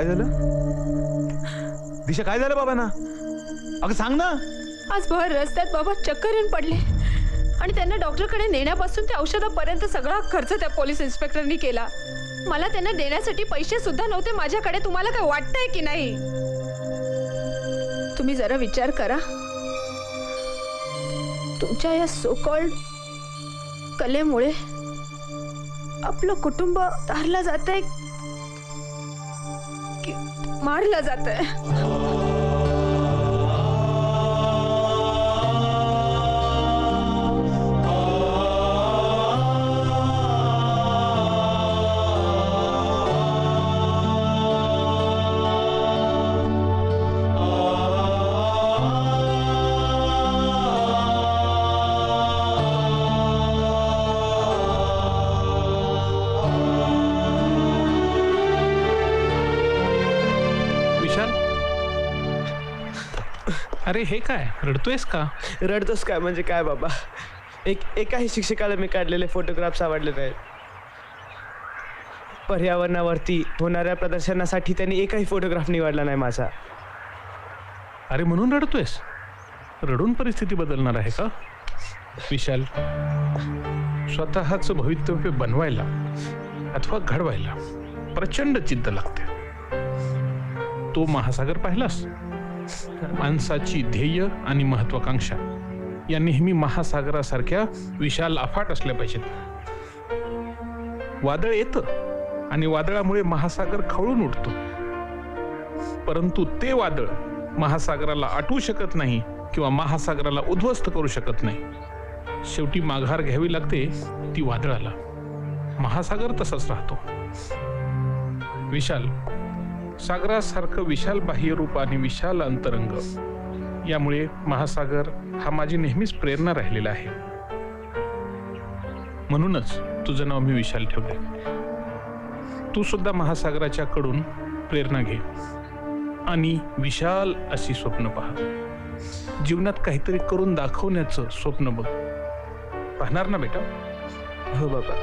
काय झालं? दिशा काय झालं बाबा ना अगं सांग ना. आज भर रस्त्यात बाबा चक्कर येऊन पडले. आणि त्यांना डॉक्टरकडे नेण्यापासून ते औषधापर्यंत सगळा खर्च त्या पोलीस इन्स्पेक्टरनी केला. मला त्यांना देण्यासाठी पैसे सुद्धा नव्हते. माझ्याकडे तुम्हाला काय वाटतंय की नाही? तुम्ही जरा विचार करा. तुमच्या या सोकॉल्ड कलेमुळे आपलं कुटुंब तारलं जात आहे मारलं जात अरे हे काय? रडतोयस का? रडतोस काय? म्हणजे काय बाबा? एक एकाही शिक्षकाला मी काढलेले फोटोग्राफ्स आवडले नाहीत. पर्यावरणावरती होणाऱ्या प्रदर्शनासाठी त्यांनी एकही फोटोग्राफ निवडला नाही माझा. अरे म्हणून रडतोयस? रडून परिस्थिती बदलणार आहे का? विशाल स्वतःच भवितव्य बनवायला अथवा घडवायला प्रचंड चिंत लागते. तो महासागर पाहिलास? माणसाची ध्येय आणि महत्वाकांक्षा या नेहमी महासागरासारख्या विशाल अफाट असल्या पाहिजेत. वादळ येतं आणि वादळामुळे महासागर खवळून उठतो परंतु ते वादळ महासागराला आटवू शकत नाही किंवा महासागराला उद्ध्वस्त करू शकत नाही. शेवटी माघार घ्यावी लागते ती वादळाला. महासागर तसाच राहतो. विशाल सागरासारखं विशाल बाह्यरूप आणि विशाल अंतरंग. यामुळे महासागर हा माझी नेहमीच प्रेरणा राहिलेला आहे. म्हणूनच तुझं नाव मी विशाल ठेवले तू सुद्धा महासागराच्या कडून प्रेरणा घे आणि विशाल अशी स्वप्न पहा. जीवनात काहीतरी करून दाखवण्याचं स्वप्न बघ. पाहणार ना बेटा? हो बाबा.